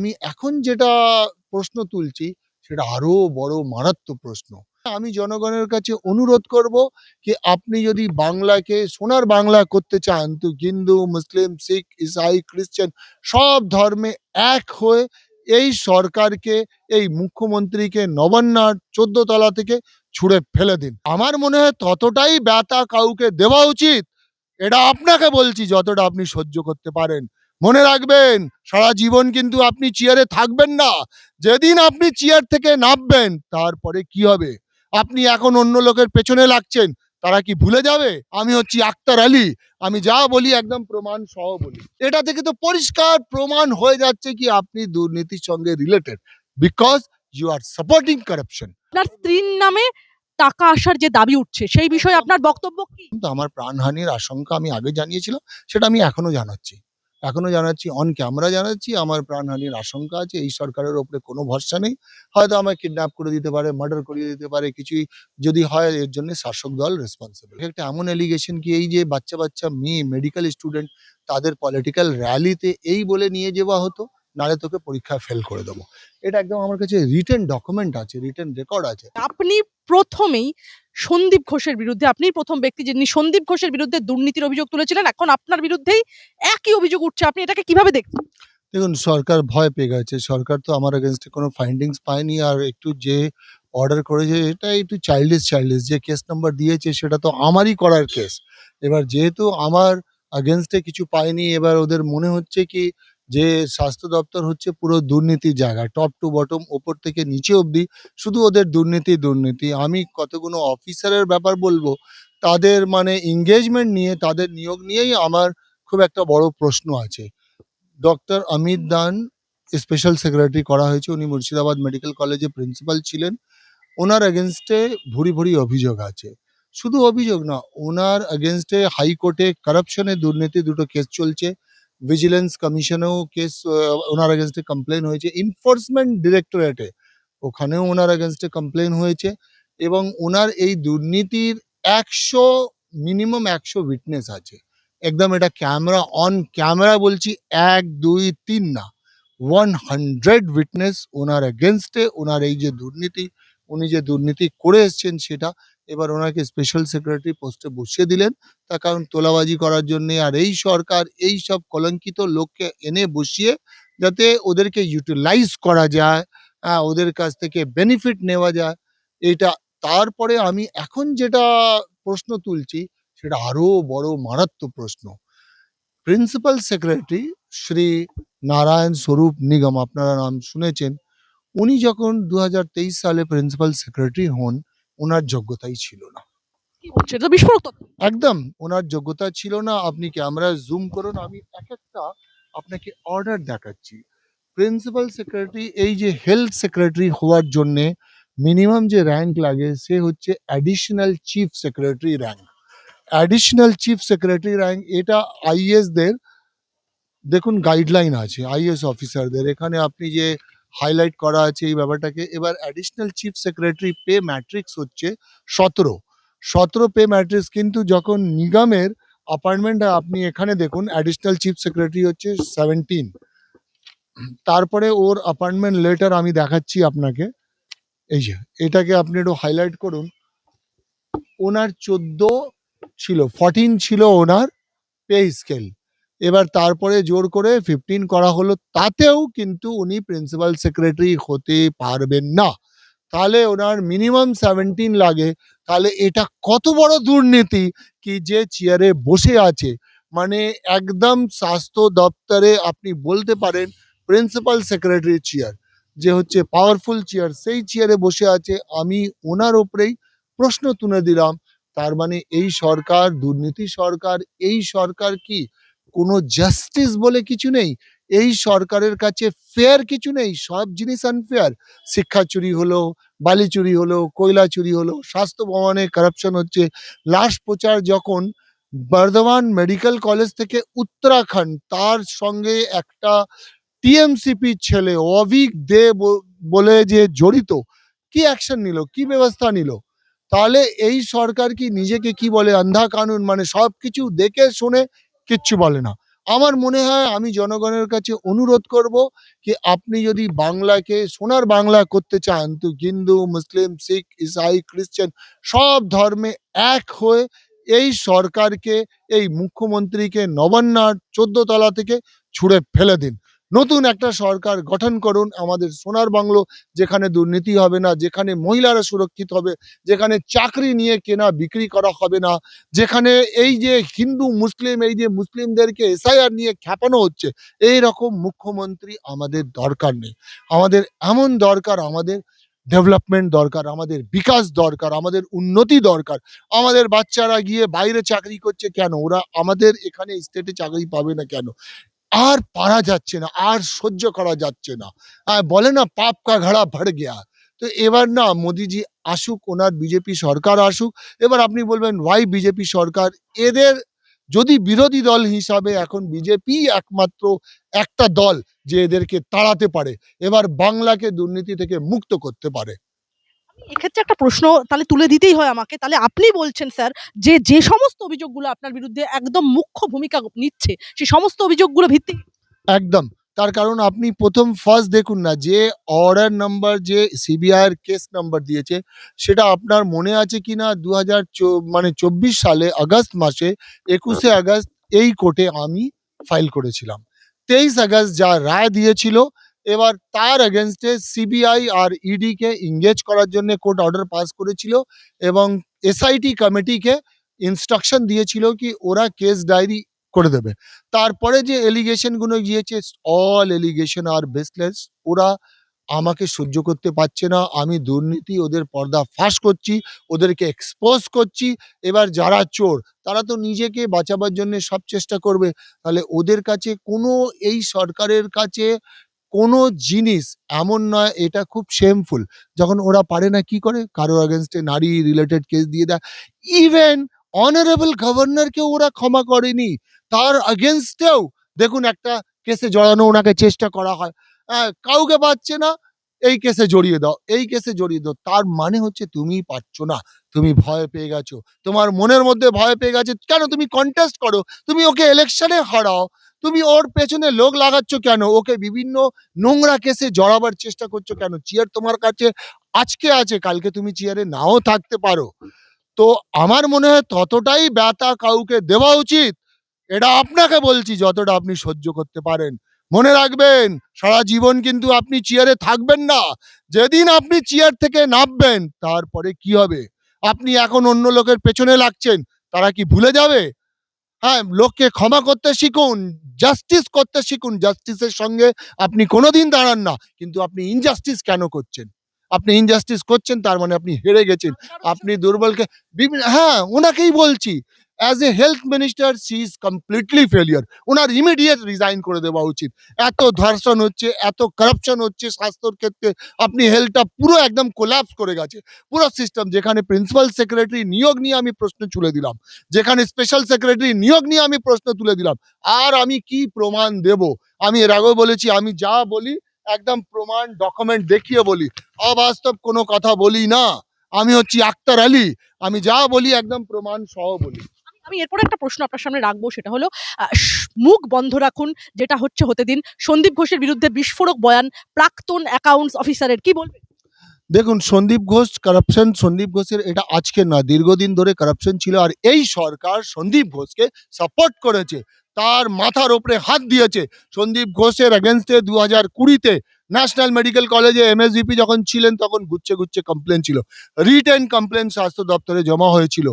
আমি এখন যেটা প্রশ্ন তুলছি, সেটা আরও বড় মারাত্মক প্রশ্ন। আমি জনগণের কাছে অনুরোধ করব কি আপনি যদি বাংলাকে, সোনার বাংলা করতে চান, তো হিন্দু, মুসলিম, শিখ, ইসাই, খ্রিস্টান, সব ধর্মে এক হয়ে এই সরকারকে, এই মুখ্যমন্ত্রীকে নবান্নার চোদ্দ তলা থেকে ছুঁড়ে ফেলে দিন। আমার মনে হয় ততটাই ব্যথা কাউকে দেওয়া উচিত, এটা আপনাকে বলছি যতটা আপনি সহ্য করতে পারেন। মনে রাখবেন সারা জীবন কিন্তু আপনি চেয়ারে থাকবেন না। যেদিন আপনি চেয়ার থেকে নামবেন তারপরে কি হবে? আপনি এখন অন্য লোকের পেছনে লাগছেন তারা কি ভুলে যাবে? আমি হচ্ছি আক্তার আলী আমি যা বলি একদম প্রমাণ সহ বলি। এটা থেকে তো পরিষ্কার প্রমাণ হয়ে যাচ্ছে কি আপনি দুর্নীতির সঙ্গে related because you are supporting corruption আপনার স্ত্রীর নামে টাকা আসার যে দাবি উঠছে সেই বিষয়ে আপনার বক্তব্য কি? কিন্তু আমার প্রাণহানির আশঙ্কা আমি আগে জানিয়েছিলাম সেটা আমি এখনও জানাচ্ছি। এখনও জানাচ্ছি অন ক্যামেরা জানাচ্ছি, আমার প্রাণহানির আশঙ্কা আছে, এই সরকারের ওপরে কোনো ভরসা নেই। হয়তো আমায় কিডন্যাপ করে দিতে পারে মার্ডার করিয়ে দিতে পারে, কিছুই যদি হয়, এর জন্য শাসক দল রেসপন্সিবল একটা এমন এলিগেশন কি, এই যে বাচ্চা বাচ্চা মেয়ে মেডিকেল স্টুডেন্ট তাদের পলিটিক্যাল র্যালিতে এই বলে নিয়ে যাওয়া হতো? নালে তোকে পরীক্ষায় ফেল করে দেবো। এটা একদম আমার কাছে রিটেন ডকুমেন্ট আছে রিটেন রেকর্ড আছে। আপনি প্রথমেই সন্দীপ ঘোষের বিরুদ্ধে আপনি প্রথম ব্যক্তি যিনি সন্দীপ ঘোষের বিরুদ্ধে দুর্নীতির অভিযোগ তুলেছিলেন এখন আপনার বিরুদ্ধেই একই অভিযোগ উঠছে। আপনি এটাকে কীভাবে দেখছেন? দেখুন সরকার ভয় পেয়ে গেছে। সরকার তো আমার এগেনস্টে কোনো ফাইন্ডিংস পায়নি আর একটু যে অর্ডার করেছে এটা একটু চাইল্ডিশ চাইল্ডিশ যে কেস নাম্বার দিয়েছে সেটা তো আমারই করার কেস এবার যেহেতু আমার এগেনস্টে কিছু পায়নি এবার ওদের মনে হচ্ছে কি যে স্বাস্থ্য দপ্তর হচ্ছে পুরো দুর্নীতির জায়গা টপ টু বটম ওপর থেকে নিচে অবধি শুধু ওদের দুর্নীতি দুর্নীতি। আমি কতগুলো অফিসারের ব্যাপার বলব, তাদের মানে এঙ্গেজমেন্ট নিয়ে, তাদের নিয়োগ নিয়েই আমার খুব একটা বড় প্রশ্ন আছে। ডক্টর অমিত দান স্পেশাল সেক্রেটারি করা হয়েছে, উনি মুর্শিদাবাদ মেডিকেল কলেজে প্রিন্সিপাল ছিলেন। ওনার এগেনস্টে ভুরি ভুরি অভিযোগ আছে। শুধু অভিযোগ না, ওনার এগেনস্টে হাইকোর্টে কারাপশনের দুর্নীতি দুটো কেস চলছে। ভিজিলেন্স কমিশনেও কেস ওনার এগেনস্টে কমপ্লেন হয়েছে। এনফোর্সমেন্ট ডিরেক্টরেটে ওখানেও ওনার এগেনস্টে কমপ্লেন হয়েছে এবং ওনার এই দুর্নীতির একশো মিনিমাম একশো উইটনেস আছে। একদম এটা ক্যামেরা অন ক্যামেরা বলছি, এক, দুই, তিন না। ওয়ান হান্ড্রেড উইটনেস ওনার এগেনস্টে ওনার এই যে দুর্নীতি, উনি যে দুর্নীতি করে এসছেন সেটা এবার ওনাকে স্পেশাল সেক্রেটারি পোস্টে বসিয়ে দিলেন। তার কারণ তোলাবাজি করার জন্যে আর এই সরকার এই সব কলঙ্কিত লোককে এনে বসিয়ে যাতে ওদেরকে ইউটিলাইজ করা যায় ওদের কাছ থেকে বেনিফিট নেওয়া যায়। এটা তারপরে আমি এখন যেটা প্রশ্ন তুলছি, সেটা আরও বড় মারাত্মক প্রশ্ন। প্রিন্সিপাল সেক্রেটারি শ্রী নারায়ণ স্বরূপ নিগম, আপনারা নাম শুনেছেন, উনি যখন দু হাজার তেইশ সালে প্রিন্সিপাল সেক্রেটারি হন ওনার যোগ্যতাই ছিল না। বিস্ফোরক একদম ওনার যোগ্যতা ছিল না। আপনি ক্যামেরা জুম করুন আমি এক একটা আপনাকে অর্ডার দেখাচ্ছি। প্রিন্সিপাল সেক্রেটারি এই যে হেলথ সেক্রেটারি হওয়ার জন্যে মিনিমাম যে র্যাঙ্ক লাগে সে হচ্ছে additional chief secretary rank additional chief secretary rank এটা আইএসদের দেখুন গাইডলাইন আছে আইএস অফিসারদের এখানে আপনি যে হাইলাইট করা আছে এই ব্যাপারটাকে। এবার additional chief secretary pay matrix হচ্ছে সতেরো। সতেরো পে ম্যাট্রিক্স কিন্তু যখন নিগমের অ্যাপয়েন্টমেন্ট আপনি এখানে দেখুন অ্যাডিশনাল চিফ সেক্রেটারি হচ্ছে সেভেন্টিন তারপরে ওর অ্যাপয়েন্টমেন্ট লেটার আমি দেখাচ্ছি আপনাকে। এই যে, এটাকে আপনি একটু হাইলাইট করুন। ওনার চোদ্দ ছিল ফর্টিন ছিল ওনার পে স্কেল এবার তারপরে জোর করে ফিফটিন করা হলো, তাতেও কিন্তু উনি প্রিন্সিপাল সেক্রেটারি হতে পারবেন না। তাহলে ওনার মিনিমাম সেভেন্টিন লাগে। তাহলে এটা কত বড় দুর্নীতি কি যে চেয়ারে বসে আছে? মানে একদম স্বাস্থ্য দপ্তরে আপনি বলতে পারেন প্রিন্সিপাল সেক্রেটারি চেয়ার যে হচ্ছে পাওয়ারফুল চেয়ার সেই চেয়ারে বসে আছে। আমি ওনার ওপরেই প্রশ্ন তুলে দিলাম। তার মানে এই সরকার, দুর্নীতি সরকার, এই সরকার কি কোনো জাস্টিস বলে কিছু নেই। এই সরকারের কাছে ফেয়ার কিছু নেই, সব জিনিস আনফেয়ার শিক্ষা চুরি হলো, বালি চুরি হলো, কয়লা চুরি হলো, স্বাস্থ্য ভবনে কারাপশন হচ্ছে। লাশ প্রচার যখন বর্ধমান মেডিকেল কলেজ থেকে উত্তরাখণ্ড, তার সঙ্গে একটা টিএমসিপি ছেলে অভিক দে বলে যে জড়িত, কি অ্যাকশন নিল, কি ব্যবস্থা নিল? তাহলে এই সরকার কি নিজেকে কি বলে আন্ধা কানুন মানে সব কিছু দেখে শুনে কিচ্ছু বলে না। আমার মনে হয় আমি জনগণের কাছে অনুরোধ করব কি আপনি যদি বাংলাকে, সোনার বাংলা করতে চান, তো হিন্দু, মুসলিম, শিখ, ইসাই খ্রিশ্চান সব ধর্মে এক হয়ে এই সরকারকে, এই মুখ্যমন্ত্রীকে নবান্নার চোদ্দ তলা থেকে ছুঁড়ে ফেলে দিন। নতুন একটা সরকার গঠন করুন, আমাদের সোনার বাংলো, যেখানে দুর্নীতি হবে না, যেখানে মহিলারা সুরক্ষিত হবে, যেখানে চাকরি নিয়ে কেনা বিক্রি করা হবে না, যেখানে এই যে হিন্দু, মুসলিম, এই যে মুসলিমদেরকে এসআইআর নিয়ে খ্যাপানো হচ্ছে, এই রকম মুখ্যমন্ত্রী আমাদের দরকার নেই। আমাদের এমন দরকার, আমাদের ডেভেলপমেন্ট দরকার, আমাদের বিকাশ দরকার, আমাদের উন্নতি দরকার। আমাদের বাচ্চারা গিয়ে বাইরে চাকরি করছে কেন? ওরা আমাদের এখানে স্টেটে চাকরি পাবে না কেন? আর পারা যাচ্ছে না, আর সহ্য করা যাচ্ছে না। বলে না, পাপ কা ঘড়া ভর গিয়া। তো এবার না, মোদিজি আসুক, ওনার বিজেপি সরকার আসুক। এবার আপনি বলবেন, ওয়াই বিজেপি সরকার? এদের যদি বিরোধী দল হিসাবে এখন বিজেপি একমাত্র একটা দল যে এদেরকে তাড়াতে পারে, এবার বাংলাকে দুর্নীতি থেকে মুক্ত করতে পারে। এক্ষেত্রে একটা প্রশ্ন তাহলে তুলে দিতেই হয় আমাকে। তাহলে আপনি বলছেন, স্যার, যে যে সমস্ত অভিযোগগুলো আপনার বিরুদ্ধে একদম মুখ্য ভূমিকা নিচ্ছে সেই সমস্ত অভিযোগগুলো ভিত্তি একদম। তার কারণ আপনি প্রথম ফার্স্ট দেখুন না, যে অর্ডার নাম্বার যে সিবিআই এর কেস নাম্বার দিয়েছে, সেটা আপনার মনে আছে কি না? দু হাজার মানে চব্বিশ সালে আগস্ট মাসে একুশে আগস্ট এই কোর্টে আমি ফাইল করেছিলাম। তেইশ আগস্ট যা রায় দিয়েছিল এবার তার এগেনস্টে সিবিআই আর ইডি কে ইংগেজ করার জন্য কোর্ট অর্ডার পাস করেছিল এবং এসআইটি কমিটিকে ইনস্ট্রাকশন দিয়েছিল কি ওরা কেস ডায়েরি করে দেবে। তারপরে যে এলিগেশনগুলো গিয়েছে অল এলিগেশন আর বেসলেস ওরা আমাকে সহ্য করতে পারছে না, আমি দুর্নীতি, ওদের পর্দা ফাঁস করছি, ওদেরকে এক্সপোজ করছি, এবার যারা চোর, তারা তো নিজেকে বাঁচাবার জন্য সব চেষ্টা করবে, তাহলে ওদের কাছে কোনো এই সরকারের কাছে কোনো জিনিস এমন নয়, এটা খুব শেমফুল যখন ওরা পারে না কি করে? কারও আগেনস্টে নারী রিলেটেড কেস দিয়ে দেয়। ইভেন অনারেবল গভর্নরকেও ওরা ক্ষমা করেনি। তার আগেনস্টেও দেখুন একটা কেসে জড়ানো ওনাকে চেষ্টা করা হয়। কাউকে পাচ্ছে না, এই কেসে জড়িয়ে দাও, এই কেসে জড়িয়ে দাও। তার মানে হচ্ছে তুমি পারছ না, তুমি ভয় পেয়ে গেছো। তোমার মনের মধ্যে ভয় পেয়ে গেছে, কেন তুমি কন্টেস্ট করো? তুমি ওকে ইলেকশনে হারাও। তুমি ওর পেছনে লোক লাগাচ্ছ কেন? ওকে বিভিন্ন নোংরা কেসে জড়াবার চেষ্টা করছ কেন? চেয়ার তোমার কাছে আজকে আছে, কালকে তুমি চেয়ারে নাও থাকতে পারো। তো আমার মনে হয় ততটাই ব্যথা কাউকে দেওয়া উচিত। এটা আপনাকে বলছি, যতটা আপনি সহ্য করতে পারেন। মনে রাখবেন, সারা জীবন কিন্তু আপনি চেয়ারে থাকবেন না। যেদিন আপনি চেয়ার থেকে নামবেন, তারপরে কি হবে? আপনি এখন অন্য লোকের পেছনে লাগছেন, তারা কি ভুলে যাবে? হ্যাঁ লোককে ক্ষমা করতে শিখুন জাস্টিস করতে শিখুন। জাস্টিসের সঙ্গে আপনি কোনোদিন দাঁড়ান না কিন্তু আপনি ইনজাস্টিস কেন করছেন? আপনি ইনজাস্টিস করছেন তার মানে আপনি হেরে গেছেন। আপনি দুর্বলকে বিভিন্ন হ্যাঁ ওনাকেই বলছি as a health minister she is completely failure owner immediate resign করে দেওয়া উচিত এত ধর্ষণ হচ্ছে এত কারাপশন হচ্ছে স্বাস্থ্যর ক্ষেত্রে আপনি হেলথটা পুরো একদম কোলাপস করে গেছে পুরো সিস্টেম যেখানে প্রিন্সিপাল সেক্রেটারি নিয়োগ নিয়ে আমি প্রশ্ন তুলে দিলাম যেখানে স্পেশাল সেক্রেটারি নিয়োগ নিয়ে আমি প্রশ্ন তুলে দিলাম আর আমি কি প্রমাণ দেব আমি এর আগেও বলেছি আমি যা বলি একদম প্রমাণ ডকুমেন্ট দেখিয়ে বলি অবাস্তব কোনো কথা বলি না আমি হচ্ছি আক্তার আলী আমি যা বলি একদম প্রমাণ সহ বলি আমি এরপরে একটা প্রশ্ন আপনার সামনে রাখব, সেটা হলো মুখ বন্ধ রাখুন, যেটা হচ্ছে হতে দিন সন্দীপ ঘোষের বিরুদ্ধে বিস্ফোরক বয়ান, প্রাক্তন অ্যাকাউন্টস অফিসারের কি বলবেন? দেখুন, সন্দীপ ঘোষ কারাপশন সন্দীপ ঘোষের এটা আজকে না দীর্ঘদিন ধরে কারাপশন ছিল, আর এই সরকার সন্দীপ ঘোষকে সাপোর্ট করেছে, তার মাথার ওপরে হাত দিয়েছে। সন্দীপ ঘোষের এগেনস্টে দু হাজার কুড়িতে ন্যাশনাল মেডিকেল কলেজে এমএসভিপি যখন ছিলেন, তখন গুচ্ছে গুচ্ছে কমপ্লেন ছিল। রিটেন কমপ্লেন স্বাস্থ্য দপ্তরে জমা হয়েছিল।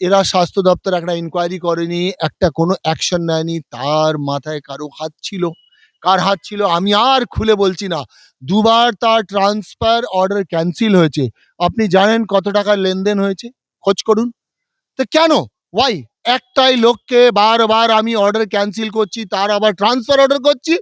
এরা স্বাস্থ্য দপ্তর একটা ইনকোয়ারি করেনি, একটা কোনো অ্যাকশন নেয়নি, তার মাথায় কারও হাত ছিল। কার হাত ছিল আমি আর খুলে বলছি না। দুবার তার ট্রান্সফার অর্ডার ক্যান্সেল হয়েছে। আপনি জানেন কত টাকার লেনদেন হয়েছে? খোঁজ করুন। তো কেন? ওয়াই একটাই লোককে বারবার আমি অর্ডার ক্যান্সেল করছি, তার আবার ট্রান্সফার অর্ডার করছি,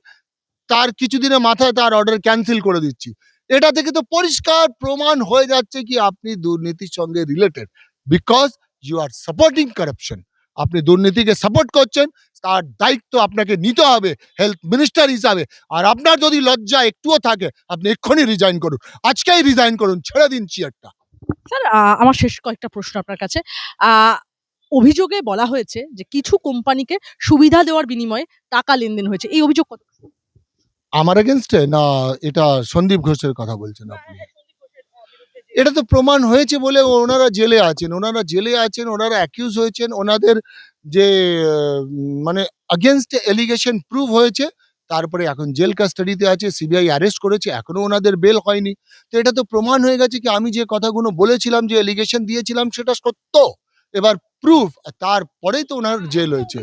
তার কিছুদিনের মাথায় তার অর্ডার ক্যান্সেল করে দিচ্ছি। এটা থেকে তো পরিষ্কার প্রমাণ হয়ে যাচ্ছে কি আপনি দুর্নীতির সঙ্গে related because you are supporting corruption আপনি দুর্নীতিকে সাপোর্ট করছেন তার দায়িত্ব আপনাকে নিতে হবে হেলথ মিনিস্টার হিসাবে। আর আপনার যদি লজ্জা একটুও থাকে আপনি এক্ষুনি রিজাইন করুন। আজকেই রিজাইন করুন ছেড়ে দিন চেয়ারটা স্যার আমার শেষ কয়েকটা প্রশ্ন আপনার কাছে। অভিযোগে বলা হয়েছে যে কিছু কোম্পানিকে সুবিধা দেওয়ার বিনিময়ে টাকা লেনদেন হয়েছে। এই অভিযোগ কত? আমার এগেনস্টে না এটা সন্দীপ ঘোষের কথা বলছেন আপনি। এটা তো প্রমাণ হয়েছে বলে ওনারা জেলে আছেন। ওনারা জেলে আছেন ওনারা অ্যাকিউজ হয়েছেন ওনাদের যে মানে আগেনস্ট এলিগেশন প্রুভ হয়েছে তারপরে এখন জেল কাস্টাডিতে আছে সিবিআই অ্যারেস্ট করেছে এখনও ওনাদের বেল হয়নি। তো এটা তো প্রমাণ হয়ে গেছে কি আমি যে কথাগুলো বলেছিলাম যে এলিগেশন দিয়েছিলাম সেটা সত্য। এবার প্রুফ তারপরেই তো ওনার জেল হয়েছে।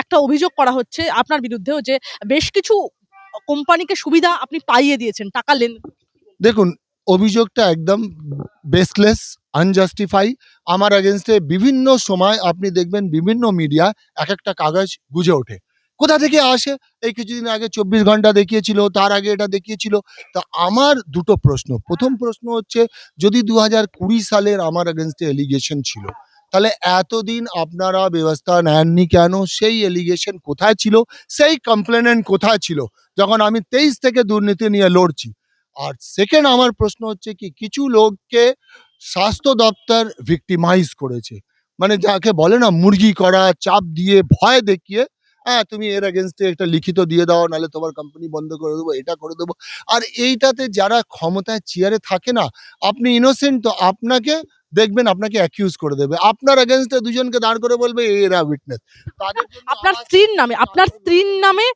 একটা অভিযোগ করা হচ্ছে আপনার বিরুদ্ধেও যে বেশ কিছু কোম্পানিকে সুবিধা আপনি পাইয়ে দিয়েছেন টাকা লেন দেখুন অভিযোগটা একদম বেসলেস আনজাস্টিফাই আমার এগেনস্টে বিভিন্ন সময় আপনি দেখবেন বিভিন্ন মিডিয়া এক একটা কাগজ গুজে ওঠে। কোথা থেকে আসে? এই কিছুদিন আগে চব্বিশ ঘণ্টা দেখিয়েছিল, তার আগে এটা দেখিয়েছিল। তা আমার দুটো প্রশ্ন। প্রথম প্রশ্ন হচ্ছে, যদি দু হাজার কুড়ি সালের আমার এগেনস্টে এলিগেশন ছিল, তাহলে এতদিন আপনারা ব্যবস্থা নেননি কেন? সেই এলিগেশন কোথায় ছিল? সেই কমপ্লেনেন্ট কোথায় ছিল? যখন আমি তেইশ থেকে দুর্নীতি নিয়ে লড়ছি আর সেকেন্ড আমার প্রশ্ন হচ্ছে কি কিছু লোককে স্বাস্থ্য দপ্তর ভিক্টিমাইজ করেছে। মানে যাকে বলে না মুরগি করা চাপ দিয়ে ভয় দেখিয়ে হ্যাঁ তুমি এর এগেনস্টে একটা লিখিত দিয়ে দাও নাহলে তোমার কোম্পানি বন্ধ করে দেবো এটা করে দেবো। আর এইটাতে যারা ক্ষমতায় চেয়ারে থাকে না আপনি ইনোসেন্ট তো আপনাকে দেখবেন আপনাকে অ্যাকিউজ করে দেবে। আপনার এগেনস্টে দুজনকে দাঁড় করে বলবে এরা উইটনেস আপনার স্ত্রীর নামে আপনার স্ত্রীর নামে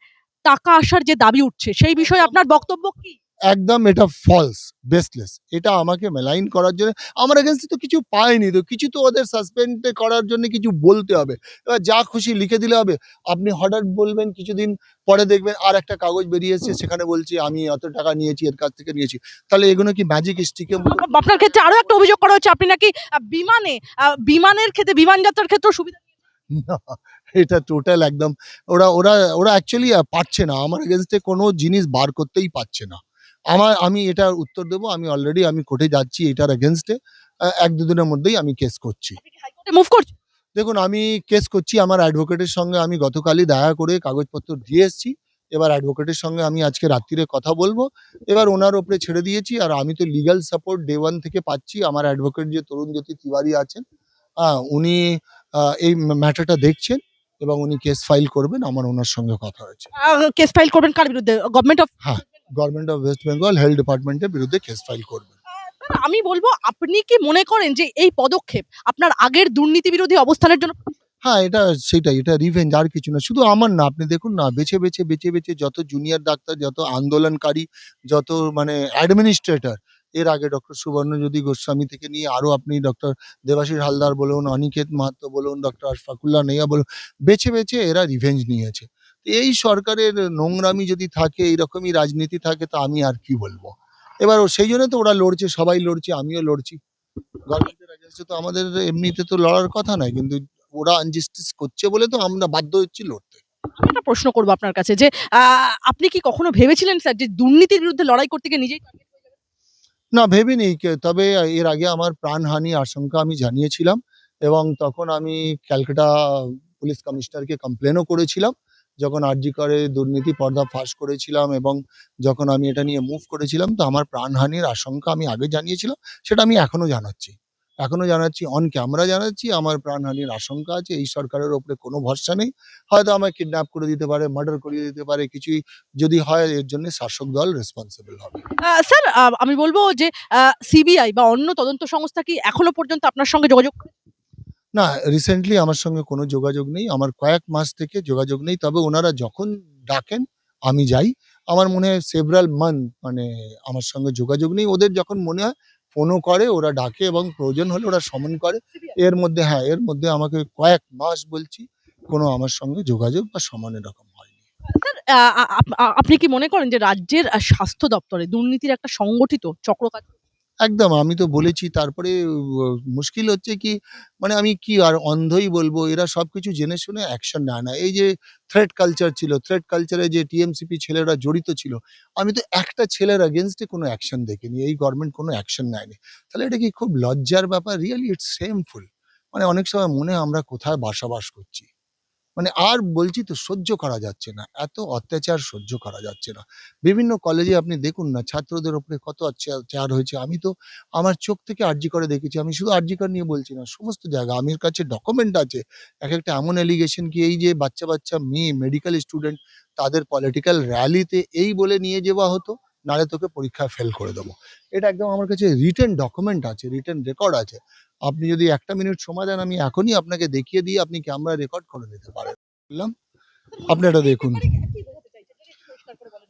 টাকা আসার যে দাবি উঠছে সেই বিষয়ে আপনার বক্তব্য কি? একদম এটা ফলস বেসলেস এটা আমাকে মেলাইন করার জন্য আমার এগেনস্টে তো কিছু পাইনি তো কিছু তো ওদের সাসপেন্ড করার জন্য কিছু বলতে হবে। এবার যা খুশি লিখে দিলে হবে। আপনি হঠাৎ বলবেন কিছুদিন পরে দেখবেন আর একটা কাগজ বেরিয়ে এসেছে সেখানে বলছি আমি এত টাকা নিয়েছি এর কাছ থেকে নিয়েছি। তাহলে এগুলো কি ম্যাজিক স্টিকের মতো আপনার ক্ষেত্রে আরও একটা অভিযোগ করা হচ্ছে আপনি নাকি বিমানে বিমানের ক্ষেত্রে বিমান যাত্রার ক্ষেত্রেও সুবিধা না এটা টোটাল একদম ওরা ওরা ওরা অ্যাকচুয়ালি পারছে না। আমার এগেনস্টে কোনো জিনিস বার করতেই পারছে না। আমার আমি এটার উত্তর দেবো আমি অলরেডি আমি কোর্টে যাচ্ছি এটার এগেনস্টে এক দুদিনের মধ্যেই আমি কেস করছি। মুভ করছি? দেখুন আমি কেস করছি আমার অ্যাডভোকেটের সঙ্গে আমি গতকালই দেখা করে কাগজপত্র দিয়ে এসেছি এবার অ্যাডভোকেটের সঙ্গে আমি আজকে রাত্রিরে কথা বলব এবার ওনার ওপরে ছেড়ে দিয়েছি আর আমি তো লিগ্যাল সাপোর্ট ডে ওয়ান থেকে পাচ্ছি আমার অ্যাডভোকেট যে তরুণ জ্যোতি তিওয়ারি আছেন হ্যাঁ উনি এই ম্যাটারটা দেখছেন এবং উনি কেস ফাইল করবেন আমার ওনার সঙ্গে কথা হয়েছে। কেস ফাইল করবেন কার বিরুদ্ধে? Government of government of West Bengal health ডিপার্টমেন্টের বিরুদ্ধে কেস ফাইল করবেন আমি বলব আপনি কি মনে করেন যে এই পদক্ষেপ আপনার আগের দুর্নীতি বিরোধী অবস্থানের জন্য? হ্যাঁ এটা সেটাই এটা রিভেঞ্জ আর কিছু না। শুধু আমার না আপনি দেখুন না বেছে বেছে বেছে বেছে যত জুনিয়র ডাক্তার যত আন্দোলনকারী যত মানে অ্যাডমিনিস্ট্রেটর এর আগে ডক্টর সুবর্ণজ্যোতি গোস্বামী থেকে নিয়ে আরও আপনি ডক্টর দেবাশিস হালদার বলুন অনিকেত মাহাত্ম বলুন ডক্টর আশফাকুল্লাহ নেয়া বলুন বেছে বেছে এরা রিভেঞ্জ নিয়েছে। এই সরকারের নোংরামি যদি থাকে এইরকমই রাজনীতি থাকে তা আমি আর কি বলব? এবার সেই জন্য তো ওরা লড়ছে সবাই লড়ছে আমিও লড়ছি। গভর্নমেন্টের এগেনস্টে তো আমাদের এমনিতে তো লড়ার কথা নয় কিন্তু ওরা আনজাস্টিস করছে বলে তো আমরা বাধ্য হচ্ছি লড়তে। একটা প্রশ্ন করব আপনার কাছে যে আপনি কি কখনো ভেবেছিলেন স্যার যে দুর্নীতির বিরুদ্ধে লড়াই করতে গিয়ে নিজেই না ভেবিনি। তবে এর আগে আমার প্রাণহানি আশঙ্কা আমি জানিয়েছিলাম এবং তখন আমি ক্যালকাটা পুলিশ কমিশনারকে কমপ্লেনও করেছিলাম। যখন আরজি করে দুর্নীতি পর্দা ফাঁস করেছিলাম এবং যখন আমি এটা নিয়ে মুভ করেছিলাম, তো আমার প্রাণহানির আশঙ্কা আমি আগে জানিয়েছিলাম, সেটা আমি এখনও জানাচ্ছি। এখনও জানাচ্ছি অন ক্যামেরা জানাচ্ছি, আমার প্রাণহানির আশঙ্কা আছে, এই সরকারের ওপরে কোনো ভরসা নেই। হয়তো আমায় কিডন্যাপ করে দিতে পারে মার্ডার করিয়ে দিতে পারে, কিছুই যদি হয়, এর জন্য শাসক দল রেসপন্সিবল হবে। স্যার আমি বলব যে সিবিআই বা অন্য তদন্ত সংস্থা কি এখনও পর্যন্ত আপনার সঙ্গে যোগাযোগ? না রিসেন্টলি আমার সঙ্গে কোনো যোগাযোগ নেই। আমার কয়েক মাস থেকে যোগাযোগ নেই। তবে ওনারা যখন ডাকেন, আমি যাই। আমার মনে হয় সেভরাল মান্থ মানে আমার সঙ্গে যোগাযোগ নেই। ওদের যখন মনে হয় ফোনও করে, ওরা ডাকে এবং প্রয়োজন হলে ওরা সমন করে। এর মধ্যে হ্যাঁ এর মধ্যে আমাকে কয়েক মাস বলছি, কোনো আমার সঙ্গে যোগাযোগ বা সমান এরকম হয়নি। আপনি কি মনে করেন যে রাজ্যের স্বাস্থ্য দপ্তরে দুর্নীতির একটা সংগঠিত চক্র? একদম, আমি তো বলেছি। তারপরে মুশকিল হচ্ছে কি মানে আমি কি আর অন্ধই বলব? এরা সবকিছু জেনে শুনে অ্যাকশন নেয় না। এই যে থ্রেড কালচার ছিল থ্রেড কালচারে যে টিএমসিপি ছেলেরা জড়িত ছিল, আমি তো একটা ছেলের এগেনস্টে কোনো অ্যাকশন দেখিনি। এই গভর্নমেন্ট কোনো অ্যাকশন নেয়নি। তাহলে এটা কি খুব লজ্জার ব্যাপার? রিয়েলি ইটস সেমফুল মানে অনেক সময় মনে হয় আমরা কোথায় বাসাবাস করছি। মানে আর বলছি তো সহ্য করা যাচ্ছে না। এত অত্যাচার সহ্য করা যাচ্ছে না। বিভিন্ন কলেজে আপনি দেখুন না, ছাত্রদের উপরে কত অত্যাচার হয়েছে। আমি তো আমার চোখ থেকে আর্জি করে দেখেছি। আমি শুধু আর্জি কর নিয়ে বলছি না, সমস্ত জায়গা, আমার কাছে ডকুমেন্ট আছে। এক একটা এমন অ্যালিগেশন কি এই যে বাচ্চা বাচ্চা মেয়ে মেডিকেল স্টুডেন্ট তাদের পলিটিক্যাল র্যালিতে এই বলে নিয়ে যাওয়া হতো, নাহলে তোকে পরীক্ষায় ফেল করে দেবো। এটা একদম আমার কাছে রিটেন ডকুমেন্ট আছে রিটেন রেকর্ড আছে। আপনি যদি একটা মিনিট সময় দেন, আমি এখনই আপনাকে দেখিয়ে দিই আপনি ক্যামেরা রেকর্ড করে নিতে পারেন। বললাম আপনি এটা দেখুন।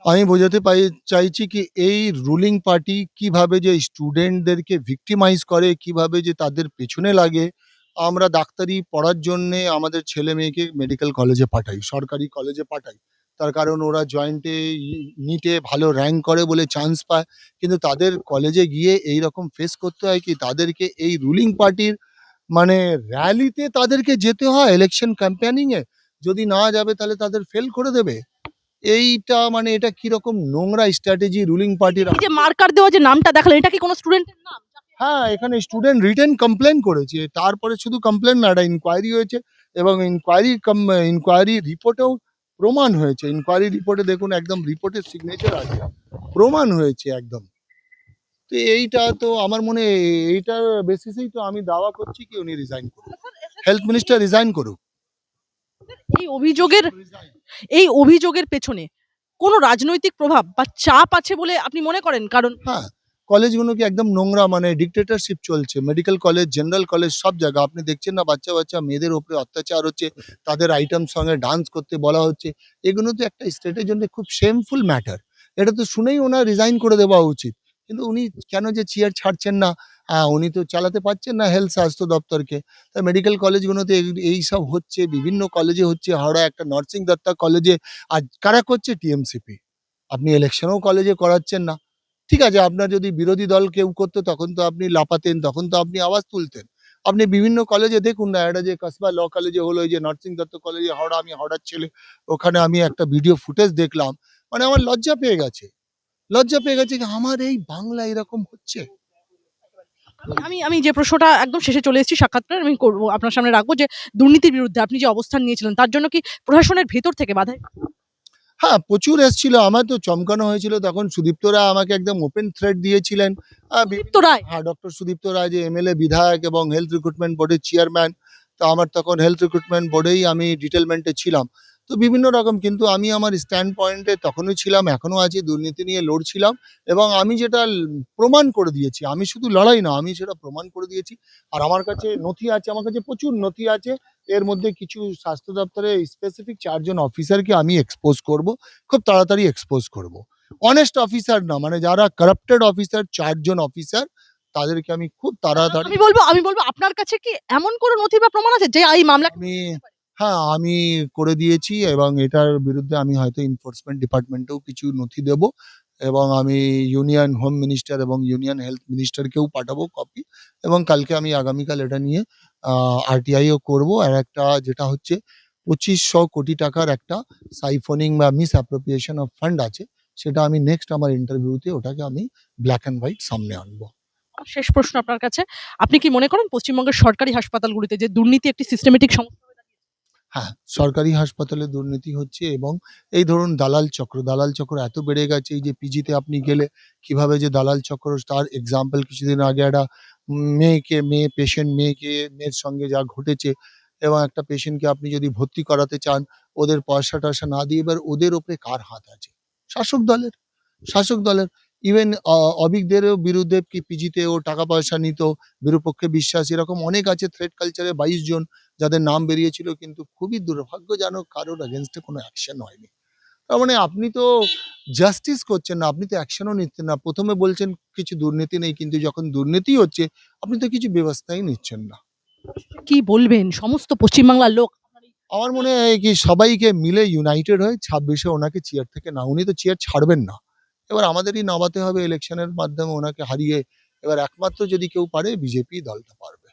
আমি বোঝাতে পাই, চাইছি কি এই রুলিং পার্টি কীভাবে যে স্টুডেন্টদেরকে ভিক্টিমাইজ করে, কীভাবে যে তাদের পেছনে লাগে, আমরা ডাক্তারি পড়ার জন্যে আমাদের ছেলে মেয়েকে মেডিকেল কলেজে পাঠাই, সরকারি কলেজে পাঠাই। তার কারণ ওরা জয়েন্টে নিটে ভালো র্যাঙ্ক করে বলে চান্স পায়। কিন্তু তাদের কলেজে গিয়ে এই রকম ফেস করতে হয় কি? তাদেরকে এই রুলিং পার্টির মানে র্যালিতে তাদেরকে যেতে হয় ইলেকশন ক্যাম্পেনিংয়ে যদি না যাবে তাহলে তাদের ফেল করে দেবে। এইটা মানে এটা কীরকম নোংরা স্ট্র্যাটেজি রুলিং পার্টির যে মার্কার দেওয়া যে নামটা দেখালেন এটা কি কোনো স্টুডেন্টের নাম? হ্যাঁ এখানে স্টুডেন্ট রিটেন কমপ্লেন করেছে। তারপরে শুধু কমপ্লেন না একটা ইনকোয়ারি হয়েছে এবং ইনকোয়ারি ইনকোয়ারি রিপোর্টেও প্রমাণ হয়েছে। ইনকোয়ারি রিপোর্টে দেখুন একদম রিপোর্টের সিগনেচার আছে। প্রমাণ হয়েছে একদম। তো এইটা তো আমার মনে এইটার বেসিসেই তো আমি দাওয়া করছি কি উনি রিজাইন করুন হেলথ মিনিস্টার রিজাইন করুক। এই অভিযোগের এই অভিযোগের পেছনে কোনো রাজনৈতিক প্রভাব বা চাপ আছে বলে আপনি মনে করেন? কারণ হ্যাঁ কলেজগুলো কি একদম নোংরা মানে ডিক্টেটরশিপ চলছে। মেডিকেল কলেজ জেনারেল কলেজ সব জায়গা। আপনি দেখছেন না, বাচ্চা বাচ্চা, মেয়েদের উপরে অত্যাচার হচ্ছে, তাদের আইটেম সঙ্গে ডান্স করতে বলা হচ্ছে। এগুলো তো একটা স্টেটের জন্য খুব শেমফুল ম্যাটার এটা তো শুনেই ওনার রিজাইন করে দেওয়া উচিত। কিন্তু উনি কেন যে চেয়ার ছাড়ছেন না? হ্যাঁ উনি তো চালাতে পারছেন না হেলথ স্বাস্থ্য দপ্তরকে। তাই মেডিকেল কলেজগুলোতে এই সব হচ্ছে, বিভিন্ন কলেজে হচ্ছে, হাওড়া একটা নার্সিং দত্তা কলেজে আর কারা করছে? টিএমসিপি আপনি ইলেকশনও কলেজে করাচ্ছেন না। ঠিক আছে, আপনার যদি বিরোধী দল কেউ করতো তখন তো আপনি লাপাতেন তখন তো আপনি আওয়াজ তুলতেন। আপনি বিভিন্ন কলেজে দেখুন না এটা যে কসবা ল কলেজে হলো যে নরসিং দত্ত কলেজে হাওড়া আমি, হাওড়ার ছেলে, ওখানে আমি একটা ভিডিও ফুটেজ দেখলাম। মানে আমার লজ্জা পেয়ে গেছে। লজ্জা পেয়ে গেছে আমার এই বাংলা এরকম হচ্ছে। আমি- আমি যে প্রশ্নটা একদম শেষে চলে এসেছি সাক্ষাৎকার, আমি করব, আপনার সামনে রাখব যে দুর্নীতির বিরুদ্ধে আপনি যে অবস্থান নিয়েছিলেন, তার জন্য কি প্রশাসনের ভেতর থেকে বাধা? হ্যাঁ প্রচুর এসেছিল। আমার তো চমকানো হয়েছিল তখন সুদীপ্ত রায় আমাকে একদম ওপেন থ্রেড দিয়েছিলেন। রায়? হ্যাঁ ডক্টর সুদীপ্ত রায় যে এমএলএ বিধায়ক এবং হেলথ রিক্রুটমেন্ট বোর্ডের চেয়ারম্যান তো আমার তখন হেলথ রিক্রুটমেন্ট বোর্ডেই আমি ডিটেলমেন্টে ছিলাম। তো বিভিন্ন রকম কিন্তু আমি আমার স্ট্যান্ড পয়েন্টে তখনও ছিলাম এখনও আছি দুর্নীতি নিয়ে লড়ছিলাম এবং আমি যেটা প্রমাণ করে দিয়েছি আমি শুধু লড়াই না আমি সেটা প্রমাণ করে দিয়েছি। আর আমার কাছে নথি আছে আমার কাছে প্রচুর নথি আছে এর মধ্যে কিছু স্বাস্থ্য দপ্তরে স্পেসিফিক চারজন অফিসারকে আমি এক্সপোজ করব খুব তাড়াতাড়ি এক্সপোজ করব। অনেস্ট অফিসার না মানে যারা কারাপ্টেড অফিসার চারজন অফিসার তাদেরকে আমি খুব তাড়াতাড়ি আমি বলব আমি বলব আপনার কাছে কি এমন কোনো নথি বা প্রমাণ আছে যে এই মামলা আমি হ্যাঁ আমি করে দিয়েছি এবং এটার বিরুদ্ধে আমি হয়তো এনফোর্সমেন্ট ডিপার্টমেন্টেও কিছু নথি দেব এবং আমি ইউনিয়ন হোম মিনিস্টার এবং ইউনিয়ন হেলথ মিনিস্টারকেও পাঠাবো কপি এবং কালকে আমি আগামীকাল এটা নিয়ে আরটিআইও করব। আর একটা যেটা হচ্ছে পঁচিশশো কোটি টাকার একটা সাইফোনিং বা মিস অ্যাপ্রোপ্রিয়েশন অফ ফান্ড আছে, সেটা আমি নেক্সট আমার ইন্টারভিউতে ওটাকে আমি ব্ল্যাক অ্যান্ড হোয়াইট সামনে আনব। শেষ প্রশ্ন আপনার কাছে। আপনি কি মনে করেন পশ্চিমবঙ্গের সরকারি হাসপাতালগুলিতে যে দুর্নীতি একটি সিস্টেমেটিক সমস্যা হ্যাঁ সরকারি হাসপাতালে দুর্নীতি হচ্ছে এবং এই ধরুন দালাল চক্র দালাল চক্র এত বেড়ে গেছে, এই যে পিজিতে আপনি গেলে কীভাবে যে দালাল চক্র, তার এক্সাম্পল কিছুদিন আগে একটা মেয়েকে, মেয়ে পেশেন্ট মেয়েকে, মেয়ের সঙ্গে যা ঘটেছে এবং একটা পেশেন্টকে আপনি যদি ভর্তি করাতে চান, ওদের পয়সা টয়সা না দিয়ে এবার ওদের ওপরে কার হাত আছে? শাসক দলের শাসক দলের। ইভেন অবিকদেরও বিরুদ্ধে কি পিজিতে ও টাকা পয়সা নিত, বিরূপক্ষে বিশ্বাস, এরকম অনেক আছে থ্রেড কালচারে বাইশ জন। যাদের নাম বেরিয়েছিল কিন্তু খুবই দুর্ভাগ্যজনক কারোর এগেনস্টে কোনো অ্যাকশন হয়নি। তার মানে আপনি তো জাস্টিস করছেন না আপনি তো অ্যাকশনও নিচ্ছেন না। প্রথমে বলছেন কিছু দুর্নীতি নেই কিন্তু যখন দুর্নীতি হচ্ছে আপনি তো কিছু ব্যবস্থাই নিচ্ছেন না। কি বলবেন? সমস্ত পশ্চিমবাংলার লোক। আমার মনে হয় কি সবাইকে মিলে ইউনাইটেড হয়ে ছাব্বিশে ওনাকে চেয়ার থেকে না উনি তো চেয়ার ছাড়বেন না। এবার আমাদেরই নামাতে হবে ইলেকশনের মাধ্যমে ওনাকে হারিয়ে। এবার একমাত্র যদি কেউ পারে বিজেপি দলটা পারবে।